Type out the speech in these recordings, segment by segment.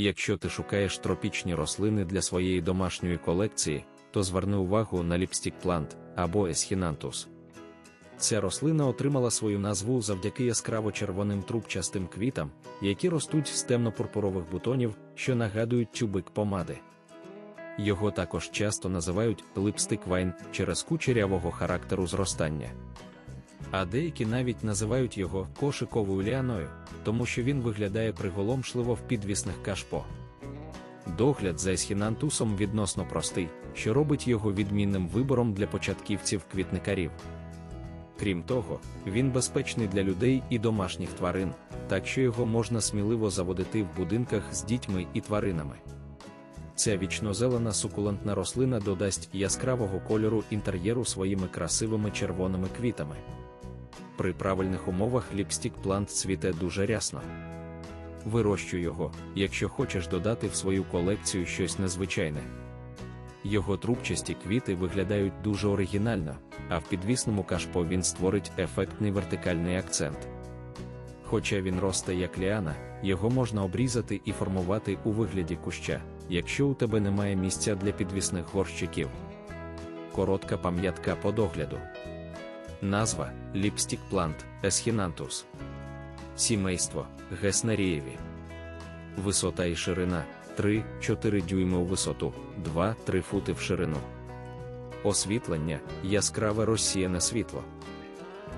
Якщо ти шукаєш тропічні рослини для своєї домашньої колекції, то зверни увагу на ліпстік плант або есхінантус. Ця рослина отримала свою назву завдяки яскраво червоним трубчастим квітам, які ростуть з темно-пурпурових бутонів, що нагадують тюбик помади. Його також часто називають липстик вайн через кучерявого характеру зростання. А деякі навіть називають його кошиковою ліаною, тому що він виглядає приголомшливо в підвісних кашпо. Догляд за есхінантусом відносно простий, що робить його відмінним вибором для початківців-квітникарів. Крім того, він безпечний для людей і домашніх тварин, так що його можна сміливо заводити в будинках з дітьми і тваринами. Ця вічнозелена сукулентна рослина додасть яскравого кольору інтер'єру своїми красивими червоними квітами. При правильних умовах ліпстік плант цвіте дуже рясно. Вирощуй його, якщо хочеш додати в свою колекцію щось незвичайне. Його трубчасті квіти виглядають дуже оригінально, а в підвісному кашпо він створить ефектний вертикальний акцент. Хоча він росте як ліана, його можна обрізати і формувати у вигляді куща, якщо у тебе немає місця для підвісних горщиків. Коротка пам'ятка по догляду. Назва Ліпстік плант Есхінантус. Сімейство Геснерієві. Висота і ширина 3-4 дюйми у висоту, 2-3 фути в ширину. Освітлення яскраве розсіяне світло.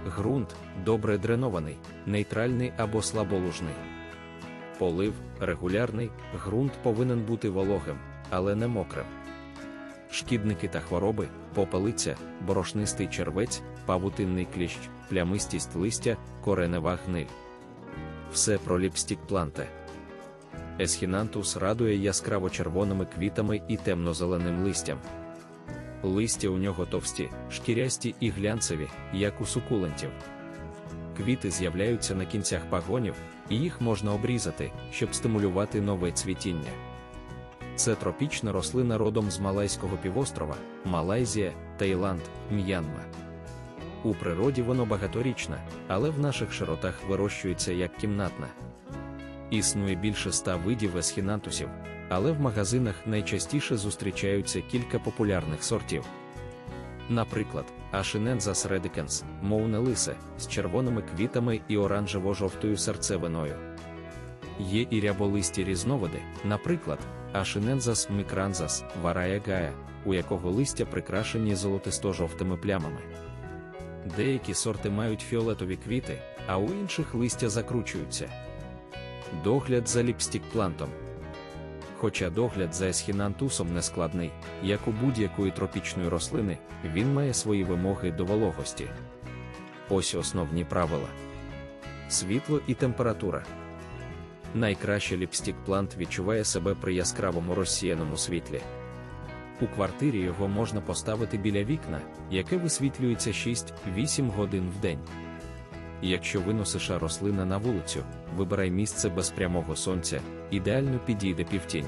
Ґрунт добре дренований, нейтральний або слаболужний. Полив регулярний, ґрунт повинен бути вологим, але не мокрим. Шкідники та хвороби, попелиця, борошнистий червець, павутинний кліщ, плямистість листя, коренева гниль. Все про ліпстік планте. Есхінантус радує яскраво червоними квітами і темно-зеленим листям. Листя у нього товсті, шкірясті і глянцеві, як у сукулентів. Квіти з'являються на кінцях пагонів, і їх можна обрізати, щоб стимулювати нове цвітіння. Це тропічна рослина родом з Малайського півострова, Малайзія, Таїланд, М'янма. У природі воно багаторічне, але в наших широтах вирощується як кімнатна. Існує більше ста видів есхінантусів, але в магазинах найчастіше зустрічаються кілька популярних сортів. Наприклад, Ашинензас редикенс, мовне лисе, з червоними квітами і оранжево-жовтою серцевиною. Є і ряболисті різновиди, наприклад, Ашинензас мікранзас, варая гая, у якого листя прикрашені золотисто-жовтими плямами. Деякі сорти мають фіолетові квіти, а у інших листя закручуються. Догляд за ліпстік плантом. Хоча догляд за есхінантусом не складний, як у будь-якої тропічної рослини, він має свої вимоги до вологості. Ось основні правила: світло і температура. Найкраще ліпстік плант відчуває себе при яскравому розсіяному світлі. У квартирі його можна поставити біля вікна, яке висвітлюється 6-8 годин в день. Якщо виносиш рослина на вулицю, вибирай місце без прямого сонця, ідеально підійде півтінь.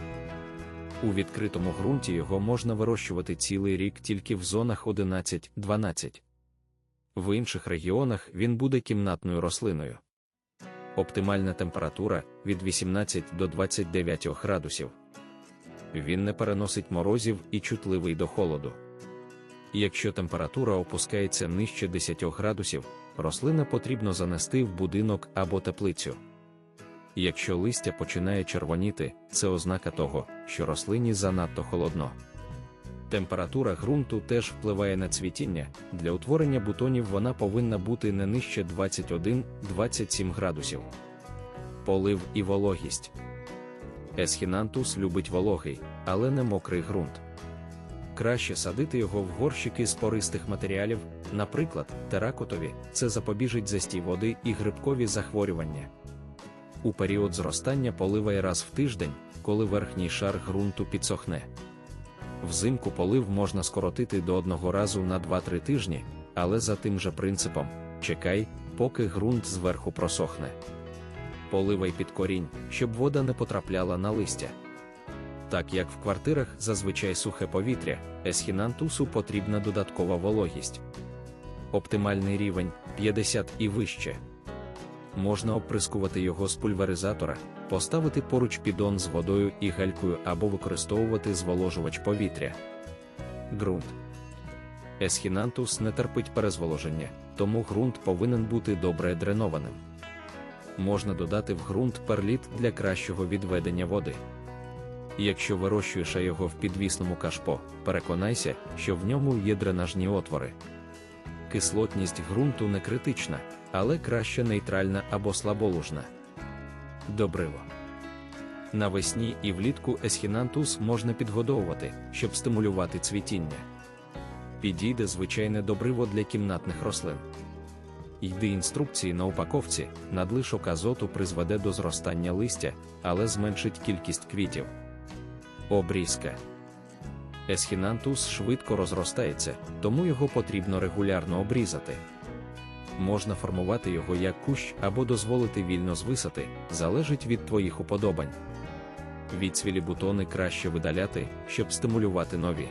У відкритому ґрунті його можна вирощувати цілий рік тільки в зонах 11-12. В інших регіонах він буде кімнатною рослиною. Оптимальна температура від 18 до 29 градусів. Він не переносить морозів і чутливий до холоду. Якщо температура опускається нижче 10 градусів, рослина потрібно занести в будинок або теплицю. Якщо листя починає червоніти, це ознака того, що рослині занадто холодно. Температура ґрунту теж впливає на цвітіння, для утворення бутонів вона повинна бути не нижче 21-27 градусів. Полив і вологість. Есхінантус любить вологий, але не мокрий ґрунт. Краще садити його в горщики з пористих матеріалів, наприклад, теракотові, це запобіжить застій води і грибкові захворювання. У період зростання поливай раз в тиждень, коли верхній шар ґрунту підсохне. Взимку полив можна скоротити до одного разу на 2-3 тижні, але за тим же принципом чекай, поки ґрунт зверху просохне. Поливай під корінь, щоб вода не потрапляла на листя. Так як в квартирах зазвичай сухе повітря, есхінантусу потрібна додаткова вологість. Оптимальний рівень 50 і вище. Можна оприскувати його з пульверизатора, поставити поруч підон з водою і галькою або використовувати зволожувач повітря. Ґрунт. Есхінантус не терпить перезволоження, тому ґрунт повинен бути добре дренованим. Можна додати в ґрунт перліт для кращого відведення води. Якщо вирощуєш його в підвісному кашпо, переконайся, що в ньому є дренажні отвори. Кислотність ґрунту не критична, але краще нейтральна або слаболужна. Добриво. Навесні і влітку есхінантус можна підгодовувати, щоб стимулювати цвітіння. Підійде звичайне добриво для кімнатних рослин. Йди інструкції на упаковці, надлишок азоту призведе до зростання листя, але зменшить кількість квітів. Обрізка. Есхінантус швидко розростається, тому його потрібно регулярно обрізати. Можна формувати його як кущ або дозволити вільно звисати, залежить від твоїх уподобань. Відцвілі бутони краще видаляти, щоб стимулювати нові.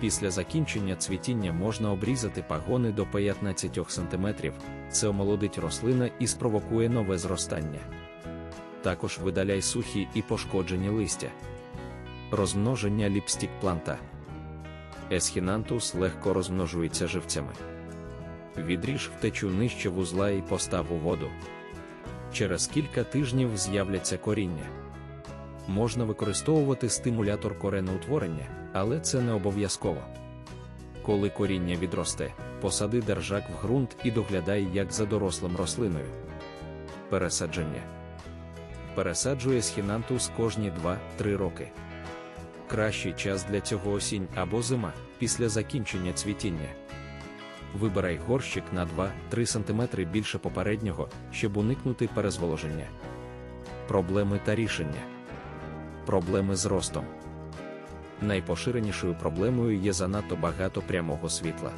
Після закінчення цвітіння можна обрізати пагони до 15 см, це омолодить рослина і спровокує нове зростання. Також видаляй сухі і пошкоджені листя. Розмноження ліпстік планта. Есхінантус легко розмножується живцями. Відріж втечу нижче вузла і постав у воду. Через кілька тижнів з'являться коріння. Можна використовувати стимулятор кореноутворення, але це не обов'язково. Коли коріння відросте, посади держак в ґрунт і доглядай як за дорослим рослиною. Пересадження пересаджує схінантус кожні 2-3 роки. Кращий час для цього осінь або зима після закінчення цвітіння. Вибирай горщик на 2-3 см більше попереднього, щоб уникнути перезволоження. Проблеми та рішення. Проблеми з ростом. Найпоширенішою проблемою є занадто багато прямого світла.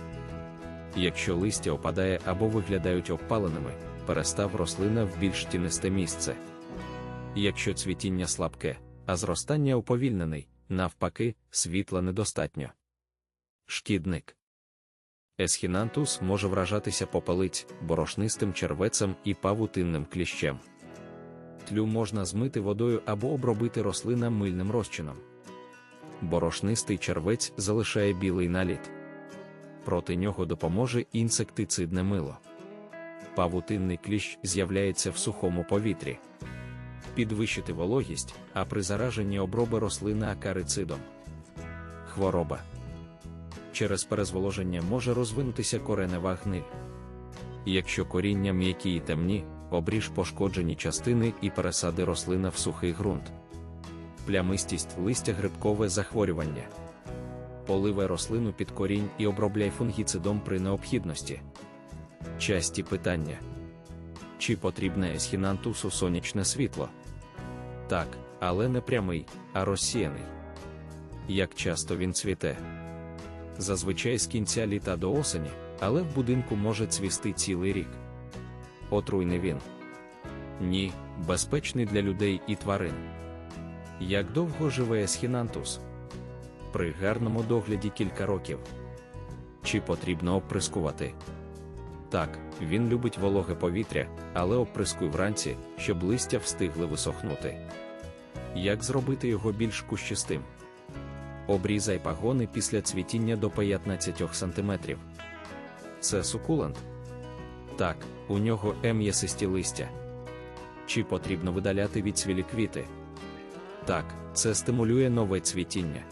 Якщо листя опадає або виглядають обпаленими, перестав рослина в більш тінисте місце. Якщо цвітіння слабке, а зростання уповільнений, навпаки, світла недостатньо. Шкідник. Есхінантус може вражатися попелиць, борошнистим червецем і павутинним кліщем. Тлю можна змити водою або обробити рослина мильним розчином. Борошнистий червець залишає білий наліт. Проти нього допоможе інсектицидне мило. Павутинний кліщ з'являється в сухому повітрі. Підвищити вологість, а при зараженні оброби рослина акарицидом. Хвороба. Через перезволоження може розвинутися коренева гниль. Якщо коріння м'які і темні, обріж пошкоджені частини і пересади рослина в сухий ґрунт. Плямистість листя грибкове захворювання. Поливай рослину під корінь і обробляй фунгіцидом при необхідності. Часті питання: чи потрібне есхінантусу сонячне світло? Так, але не прямий, а розсіяний. Як часто він цвіте? Зазвичай з кінця літа до осені, але в будинку може цвісти цілий рік. Отруйний він. Ні, безпечний для людей і тварин. Як довго живе есхінантус? При гарному догляді кілька років. Чи потрібно оприскувати? Так, він любить вологе повітря, але оприскуй вранці, щоб листя встигли висохнути. Як зробити його більш кущистим? Обрізай пагони після цвітіння до 15 см. Це сукулент? Так, у нього ем'ясисті листя. Чи потрібно видаляти відцвілі квіти? Так, це стимулює нове цвітіння.